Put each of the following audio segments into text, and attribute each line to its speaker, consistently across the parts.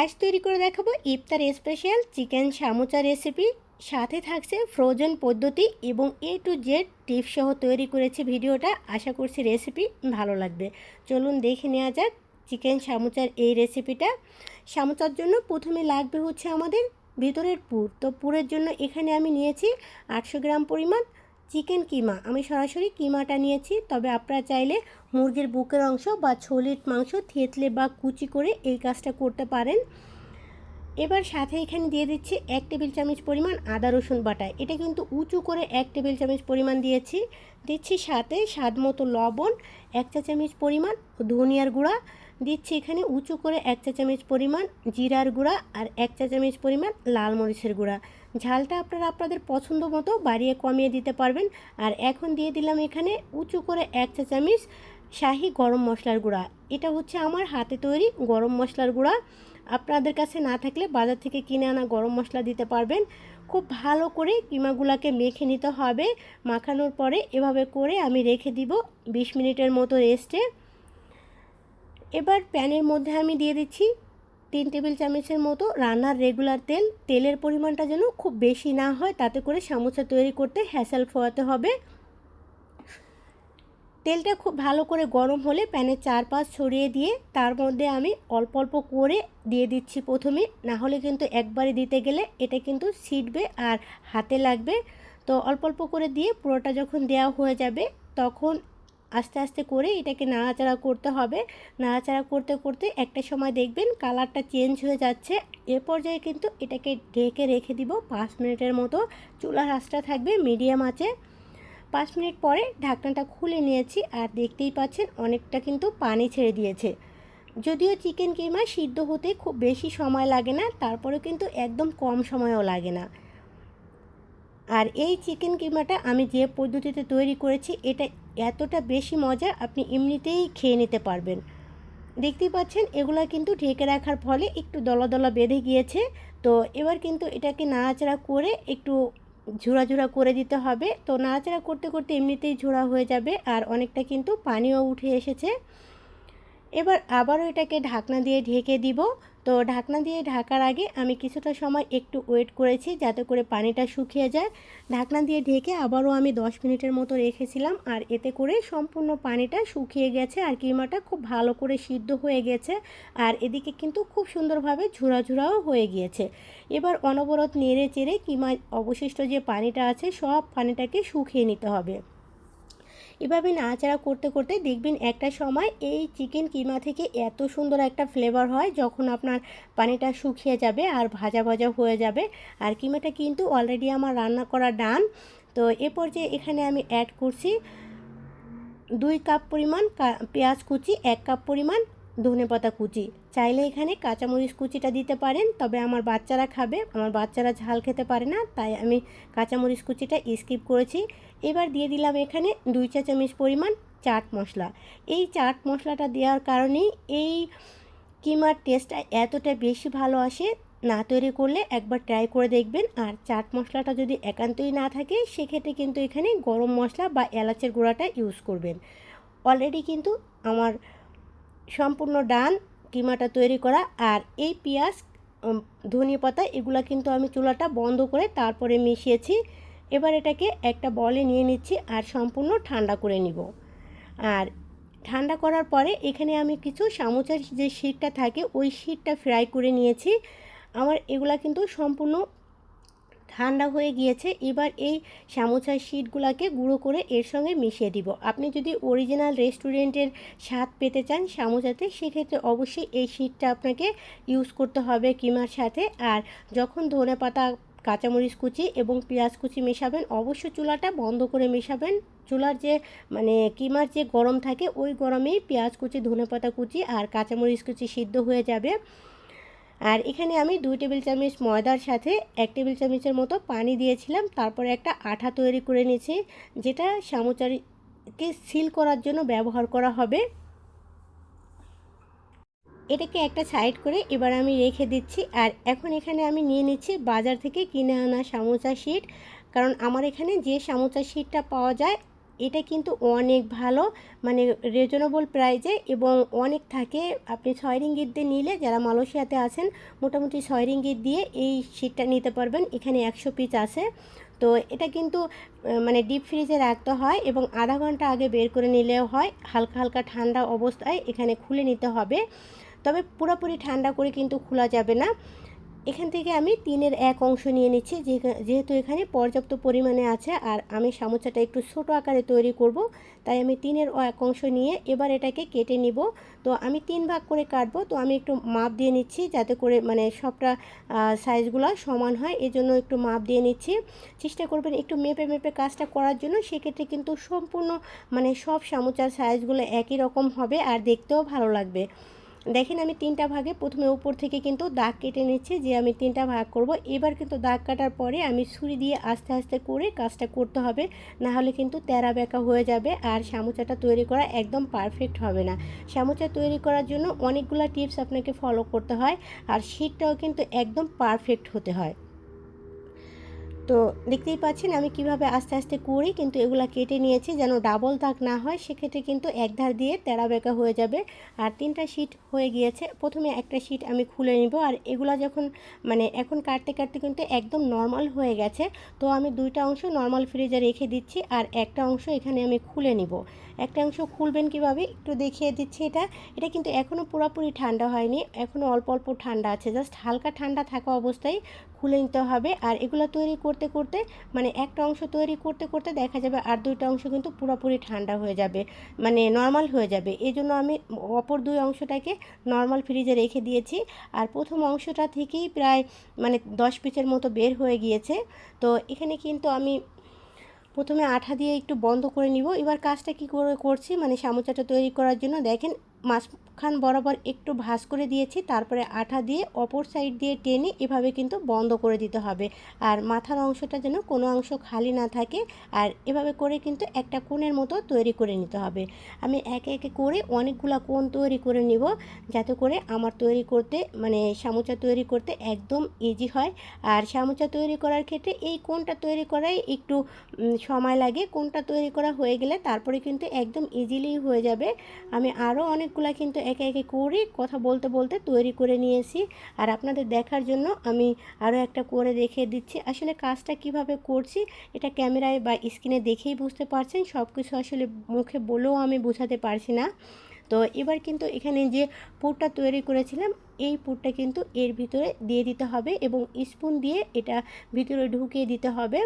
Speaker 1: আজ তৈরি করে দেখাবো ইফতার স্পেশাল চিকেন সামোচা রেসিপি। সাথে থাকছে ফ্রোজেন পদ্ধতি এবং এ টু জেড টিপস সহ তৈরি করেছি ভিডিওটা। আশা করছি রেসিপি ভালো লাগবে। চলুন দেখে নেওয়া যাক চিকেন সামোচার এই রেসিপিটা সামোচার জন্য প্রথমে লাগবে হচ্ছে আমাদের ভিতরের পুর। তো পুরের জন্য এখানে আমি নিয়েছি আটশো গ্রাম পরিমাণ চিকেন কিমা। আমি সরাসরি কিমাটা নিয়েছি, তবে আপনারা চাইলে মুরগির বুকের অংশ বা ছলির মাংস থেতলে বা কুচি করে এই কাজটা করতে পারেন। এবার সাথে এখানে দিয়ে দিচ্ছি এক টেবিল চামচ পরিমাণ আদা রসুন বাটা। এটা কিন্তু উঁচু করে এক টেবিল চামচ পরিমাণ দিয়েছি। দিচ্ছি সাথে স্বাদ মতো লবণ, এক চা চামচ পরিমাণ ধনিয়ার গুঁড়া। দিচ্ছি এখানে উঁচু করে এক চা চামচ পরিমাণ জিরার গুঁড়া আর এক চা চামচ পরিমাণ লাল মরিচের গুঁড়া। ঝালটা আপনারা আপনাদের পছন্দ মতো বাড়িয়ে কমিয়ে দিতে পারবেন। আর এখন দিয়ে দিলাম এখানে উঁচু করে এক চা চামচ শাহি গরম মশলার গুঁড়া। এটা হচ্ছে আমার হাতে তৈরি গরম মশলার গুঁড়া। আপনাদের কাছে না থাকলে বাজার থেকে কিনে আনা গরম মশলা দিতে পারবেন। খুব ভালো করে কিমাগুলাকে মেখে নিতে হবে। মাখানোর পরে এভাবে করে আমি রেখে দিব বিশ মিনিটের মতো রেস্টে। এবার প্যানের মধ্যে আমি দিয়ে দিচ্ছি তিন টেবিল চামচের মতো রান্নার রেগুলার তেল, তেলের পরিমাণটা যেন খুব বেশি না হয়, তাতে করে সামোসা তৈরি করতে হ্যাসেল ফোয়াতে হবে। তেলটা খুব ভালো করে গরম হলে প্যানের চারপাশ ছড়িয়ে দিয়ে তার মধ্যে আমি অল্প অল্প করে দিয়ে দিচ্ছি প্রথমে। না হলে কিন্তু একবারে দিতে গেলে এটা কিন্তু ছিটবে আর হাতে লাগবে। তো অল্প অল্প করে দিয়ে পুরোটা যখন দেওয়া হয়ে যাবে, তখন আস্তে আস্তে করে এটাকে নাড়াচাড়া করতে হবে। নাড়াচাড়া করতে করতে একটা সময় দেখবেন কালারটা চেঞ্জ হয়ে যাচ্ছে। এ পর্যায়ে কিন্তু এটাকে ঢেকে রেখে দিব পাঁচ মিনিটের মতো। চুলার আঁচটা থাকবে মিডিয়াম আছে পাঁচ মিনিট পরে ঢাকনাটা খুলে নিয়েছি আর দেখতেই পাচ্ছেন অনেকটা কিন্তু পানি ছেড়ে দিয়েছে। যদিও চিকেন কিমা সিদ্ধ হতে খুব বেশি সময় লাগে না তারপরে কিন্তু একদম কম সময়ও লাগে না। আর এই চিকেন কিমাটা আমি যে পদ্ধতিতে তৈরি করেছি, এটা এতটা বেশি মজা আপনি এমনিতেই খেয়ে নিতে পারবেন। দেখতেই পাচ্ছেন, এগুলো কিন্তু ঢেকে রাখার ফলে একটু দলা দলা বেঁধে গিয়েছে। তো এবার কিন্তু এটাকে নাড়াচাড়া করে একটু ঝোড়া ঝোড়া করে দিতে হবে। তো নাড়াচাড়া করতে করতে এমনিতেই ঝোড়া হয়ে যাবে আর অনেকটা কিন্তু পানিও উঠে এসেছে। এবার আবারও এটাকে ঢাকনা দিয়ে ঢেকে দিব। তো ঢাকনা দিয়ে ঢাকার আগে আমি কিছুটা সময় একটু ওয়েট করেছি যাতে করে পানিটা শুকিয়ে যায়। ঢাকনা দিয়ে ঢেকে আবারও আমি 10 মিনিটের মতো রেখেছিলাম আর এতে করে সম্পূর্ণ পানিটা শুকিয়ে গেছে আর কিমাটা খুব ভালো করে সিদ্ধ হয়ে গেছে আর এদিকে কিন্তু খুব সুন্দরভাবে ঝুরা হয়ে গিয়েছে। এবার অনবরত নেড়ে চেড়ে কিমা অবশিষ্ট যে পানিটা আছে সব পানিটাকে শুকিয়ে নিতে হবে। এভাবে নাড়াচাড়া করতে করতে দেখবেন একটা সময় এই চিকেন কিমা থেকে এত সুন্দর একটা ফ্লেভার হয় যখন আপনার পানিটা শুকিয়ে যাবে আর ভাজা ভাজা হয়ে যাবে। আর কিমাটা কিন্তু অলরেডি আমার রান্না করা ডান তো এ পর্যায়ে এখানে আমি অ্যাড করছি দুই কাপ পরিমাণ পেঁয়াজ কুচি, এক কাপ পরিমাণ ধনে পাতা কুচি। চাইলে এখানে কাঁচামরিচ কুচিটা দিতে পারেন, তবে আমার বাচ্চারা খাবে, আমার বাচ্চারা ঝাল খেতে পারে না, তাই আমি কাঁচামরিচ কুচিটা স্কিপ করেছি। এবার দিয়ে দিলাম এখানে দুই চা চামচ পরিমাণ চাট মশলা। এই চাট মশলাটা দেওয়ার কারণেই এই কিমার টেস্টটা এতটা বেশি ভালো আসে, না তৈরি করলে একবার ট্রাই করে দেখবেন। আর চাট মশলাটা যদি একান্তই না থাকে, সেক্ষেত্রে কিন্তু এখানে গরম মশলা বা এলাচের গুঁড়াটা ইউজ করবেন। অলরেডি কিন্তু আমার সম্পূর্ণ ডান কিমাটা তৈরি করা। আর এই পেঁয়াজ ধনিয়া পাতা, এগুলো কিন্তু আমি চুলাটা বন্ধ করে তারপরে মিশিয়েছি। এবার এটাকে একটা বলে নিয়ে নিচ্ছি আর সম্পূর্ণ ঠান্ডা করে নিব। আর ঠান্ডা করার পরে এখানে আমি কিছু সামোচার যে শীটটা থাকে ওই শীটটা ফ্রাই করে নিয়েছি। আমার এগুলা কিন্তু সম্পূর্ণ ঠান্ডা হয়ে গিয়েছে। এবার এই সামোসার শিটগুলোকে গুঁড়ো করে এর সঙ্গে মিশিয়ে দিব। আপনি যদি অরিজিনাল রেস্টুরেন্টের স্বাদ পেতে চান সামোসাতে সেক্ষেত্রে অবশ্যই এই শিটটা আপনাকে ইউজ করতে হবে কিমার সাথে। আর যখন ধনে পাতা কাঁচামরিচ কুচি এবং পেঁয়াজ কুচি মেশাবেন। অবশ্যই চুলাটা বন্ধ করে মেশাবেন। চুলার যে মানে কিমার যে গরম থাকে, ওই গরমেই পেঁয়াজ কুচি, ধনে পাতা কুচি আর কাঁচামরিচ কুচি সিদ্ধ হয়ে যাবে। আর এখানে আমি দুই টেবিল চামচ ময়দার সাথে এক টেবিল চামচের মতো পানি দিয়েছিলাম। তারপরে একটা আঠা তৈরি করে নিয়েছি, যেটা সামোচারিকে সিল করার জন্য ব্যবহার করা হবে। এটাকে একটা সাইড করে এবার আমি রেখে দিচ্ছি। আর এখন এখানে আমি নিয়ে নিচ্ছি বাজার থেকে কিনে আনা সামোচা শিট। কারণ আমার এখানে যে সামোচা শিটটা পাওয়া যায়, এটা কিন্তু অনেক ভালো মানে রিজনেবল প্রাইজে এবং অনেক থাকে। আপনি ছয় রিঙ্গিত দিয়ে নিলে, যারা মালয়েশিয়াতে আছেন, মোটামুটি ছয় রিঙ্গিত দিয়ে এই শীটটা নিতে পারবেন। এখানে একশো পিস আছে। তো এটা কিন্তু মানে ডিপ ফ্রিজে রাখতে হয় এবং আধা ঘণ্টা আগে বের করে নিলেও হয়। হালকা হালকা ঠান্ডা অবস্থায় এখানে খুলে নিতে হবে। তবে পুরোপুরি ঠান্ডা করে কিন্তু খোলা যাবে না। এখান থেকে আমি তিনের এক অংশ নিয়ে নিচ্ছি যেহেতু এখানে পর্যাপ্ত পরিমাণে আছে আর আমি সামোচাটা একটু ছোট আকারে তৈরি করব, তাই আমি তিনের এক অংশ নিয়ে এবার এটাকে কেটে নিব। তো আমি তিন ভাগ করে কাটবো, তো আমি একটু মাপ দিয়ে নিচ্ছি যাতে করে মানে সবটা সাইজগুলো সমান হয়, এজন্য একটু মাপ দিয়ে নিচ্ছি। চেষ্টা করবেন একটু মেপে মেপে কাজটা করার জন্য, সেক্ষেত্রে কিন্তু সম্পূর্ণ মানে সব সামোচার সাইজগুলো একই রকম হবে আর দেখতেও ভালো লাগবে। দেখেন আমি তিনটা ভাগে, প্রথমে উপর থেকে কিন্তু দাগ কেটে নিচ্ছি, যে আমি তিনটা ভাগ করব। এবার কিন্তু দাগ কাটার পরে আমি ছুরি দিয়ে আস্তে আস্তে করে কাজটা করতে হবে না হলে কিন্তু তেরা বেঁকা হয়ে যাবে আর সামোচাটা তৈরি করা একদম পারফেক্ট হবে না। সামোচা তৈরি করার জন্য অনেকগুলো টিপস আপনাকে ফলো করতে হয়, আর শীতটাও কিন্তু একদম পারফেক্ট হতে হয়। তো দেখতেই পাচ্ছেন আমি কীভাবে আস্তে আস্তে করি, কিন্তু এগুলা কেটে নিয়েছি যেন ডাবল দাগ না হয়, সেক্ষেত্রে কিন্তু এক ধার দিয়ে তেরা বেঁকা হয়ে যাবে। আর তিনটা শিট হয়ে গিয়েছে, প্রথমে একটা শিট আমি খুলে নিব। আর এগুলা যখন মানে এখন কাটতে কাটতে কিন্তু একদম নর্মাল হয়ে গেছে। তো আমি দুইটা অংশ নর্মাল ফ্রিজে রেখে দিচ্ছি, আর একটা অংশ এখানে আমি খুলে নিব। একটা অংশ খুলবেন কীভাবে? একটু দেখিয়ে দিচ্ছি এটা। এটা কিন্তু এখনও পুরোপুরি ঠান্ডা হয়নি। এখনও অল্প অল্প ঠান্ডা আছে। জাস্ট হালকা ঠান্ডা থাকা অবস্থায় খুলে নিতে হবে। আর এগুলো তৈরি করতে করতে মানে একটা অংশ তৈরি করতে করতে দেখা যাবে আর দুইটা অংশ কিন্তু পুরোপুরি ঠান্ডা হয়ে যাবে মানে নর্মাল হয়ে যাবে। এই জন্য আমি অপর দুই অংশটাকে নর্মাল ফ্রিজে রেখে দিয়েছি। আর প্রথম অংশটা থেকেই প্রায় মানে দশ পিসের মতো বের হয়ে গিয়েছে। তো এখানে কিন্তু আমি প্রথমে আঠা দিয়ে একটু বন্ধ করে নিব। এবার কাজটা কি করে করছি? মানে সামোচাটা তৈরি করার জন্য দেখেন মাঝখান বরাবর একটু ভাস করে দিয়েছি, তারপরে আঠা দিয়ে অপর সাইড দিয়ে টেনে এভাবে কিন্তু বন্ধ করে দিতে হবে। আর মাথার অংশটা যেন কোনো অংশ খালি না থাকে, আর এভাবে করে কিন্তু একটা কোণের মতো তৈরি করে নিতে হবে। আমি একে একে করে অনেকগুলো কোণ তৈরি করে নিব, যাতে করে আমার তৈরি করতে মানে সামোচা তৈরি করতে একদম ইজি হয়। আর সামোচা তৈরি করার ক্ষেত্রে এই কোণটা তৈরি করাই একটু সময় লাগে। কোনটা তৈরি করা হয়ে গেলে তারপরে কিন্তু একদম ইজিলি হয়ে যাবে। আমি আরও অনেক অনেকগুলো কিন্তু একে একে করে কথা বলতে বলতে তৈরি করে নিয়েছি। আর আপনাদের দেখার জন্য আমি আরও একটা করে দেখিয়ে দিচ্ছি। আসলে কাজটা কীভাবে করছি এটা ক্যামেরায় বা স্ক্রিনে দেখেই বুঝতে পারছেন সব কিছু আসলে মুখে বলেও আমি বোঝাতে পারছি না। তো এবার কিন্তু এখানে যে পুরটা তৈরি করেছিলাম, এই পুরটা কিন্তু এর ভিতরে দিয়ে দিতে হবে এবং স্পুন দিয়ে এটা ভিতরে ঢুকিয়ে দিতে হবে।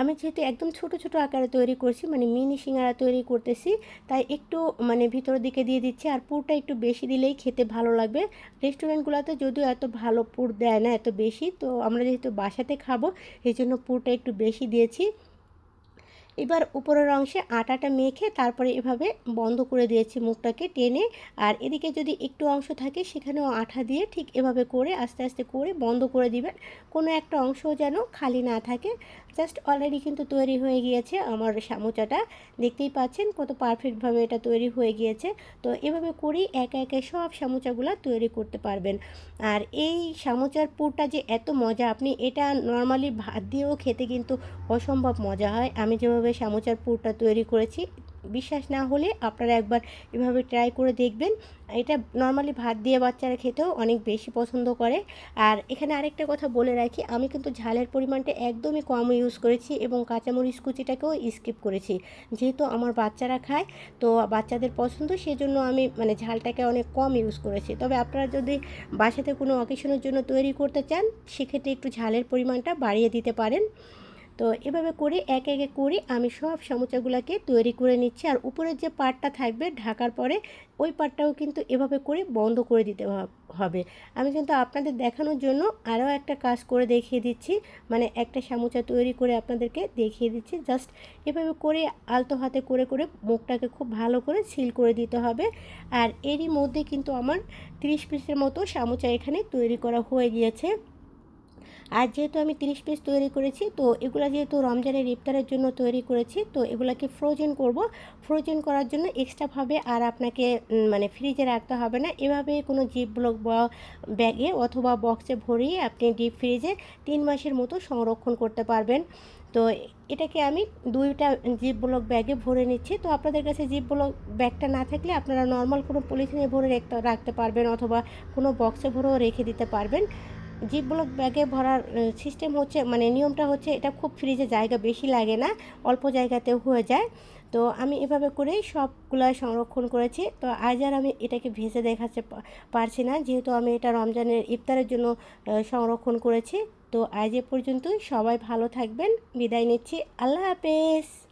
Speaker 1: আমি যেহেতু একদম ছোট ছোট আকারে তৈরি করছি মানে মিনি সিঙ্গারা তৈরি করতেছি, তাই একটু মানে ভিতরের দিকে দিয়ে দিচ্ছি, আর পুরটা একটু বেশি দিলেই খেতে ভালো লাগবে। রেস্টুরেন্টগুলোতে যদিও এত ভালো পুর দেয় না, এত বেশি, তো আমরা যেহেতু বাসাতে খাব, এই জন্য পুরটা একটু বেশি দিয়েছি। এবার উপরের অংশে আটাটা মেখে তারপরে এভাবে বন্ধ করে দিয়েছি মুখটাকে টেনে। আর এদিকে যদি একটু অংশ থাকে, সেখানেও আঠা দিয়ে ঠিক এভাবে করে আস্তে আস্তে করে বন্ধ করে দিবেন। কোনো একটা অংশ যেন খালি না থাকে। জাস্ট অলরেডি কিন্তু তৈরি হয়ে গিয়েছে আমার সামোচাটা। দেখতেই পাচ্ছেন কত পারফেক্টভাবে এটা তৈরি হয়ে গিয়েছে। তো এভাবে করেই একে একে সব সামোচাগুলো তৈরি করতে পারবেন। আর এই সামোচার পুরটা যে এত মজা, আপনি এটা নর্মালি ভাত দিয়েও খেতে কিন্তু অসম্ভব মজা হয়। আমি যেভাবে সামোচার পুরটা তৈরি করেছি। বিশ্বাস না হলে আপনারা একবার এভাবে ট্রাই করে দেখবেন। এটা নর্মালি ভাত দিয়ে বাচ্চারা খেতেও অনেক বেশি পছন্দ করে। আর এখানে আরেকটা কথা বলে রাখি, আমি কিন্তু ঝালের পরিমাণটা একদমই কম ইউজ করেছি এবং কাঁচামরিচ কুচিটাকেও স্কিপ করেছি। যেহেতু আমার বাচ্চারা খায়, তো বাচ্চাদের পছন্দ, সেজন্য আমি মানে ঝালটাকে অনেক কম ইউজ করেছি। তবে আপনারা যদি বাসাতে কোনো অকেশনের জন্য তৈরি করতে চান, সেক্ষেত্রে একটু ঝালের পরিমাণটা বাড়িয়ে দিতে পারেন। তো এভাবে করে এক একে করে আমি সব সমুচাগুলোকে তৈরি করে নিচ্ছি। আর উপরের যে পাটটা থাকবে ঢাকার পরে ওই পাটটাও কিন্তু এভাবে করে বন্ধ করে দিতে হবে। আমি কিন্তু আপনাদের দেখানোর জন্য আরও একটা কাজ করে দেখিয়ে দিচ্ছি। মানে একটা সামুচা তৈরি করে আপনাদেরকে দেখিয়ে দিচ্ছি। জাস্ট এভাবে করে আলতো হাতে করে করে মুখটাকে খুব ভালো করে সিল করে দিতে হবে। আর এরই মধ্যে কিন্তু আমার ত্রিশ পিসের মতো সামুচা এখানে তৈরি করা হয়ে গিয়েছে। আর যেহেতু আমি তিরিশ পিস তৈরি করেছি, তো এগুলো যেহেতু রমজানের ইফতারের জন্য তৈরি করেছি, তো এগুলোকে ফ্রোজেন করব। ফ্রোজেন করার জন্য এক্সট্রাভাবে আর আপনাকে মানে ফ্রিজে রাখতে হবে না। এভাবে কোনো জিপ ব্লক বা ব্যাগে অথবা বক্সে ভরিয়ে আপনি ডিপ ফ্রিজে তিন মাসের মতো সংরক্ষণ করতে পারবেন। তো এটাকে আমি দুইটা জিপ ব্লক ব্যাগে ভরে নিচ্ছি। তো আপনাদের কাছে জিপ ব্লক ব্যাগটা না থাকলে আপনারা নর্মাল কোনো পলিথিনে ভরে রাখতে পারবেন অথবা কোনো বক্সে ভরেও রেখে দিতে পারবেন। জিপ ব্লক ব্যাগে ভরার সিস্টেম হচ্ছে মানে নিয়মটা হচ্ছে এটা খুব ফ্রিজে জায়গা বেশি লাগে না, অল্প জায়গাতেও হয়ে যায়। তো আমি এভাবে করেই সবগুলো সংরক্ষণ করেছি। তো আজ আর আমি এটাকে ভেজে দেখাতে পারছি না, যেহেতু আমি এটা রমজানের ইফতারের জন্য সংরক্ষণ করেছি। তো আজ এ পর্যন্তই, সবাই ভালো থাকবেন, বিদায় নিচ্ছি, আল্লাহ হাফেজ।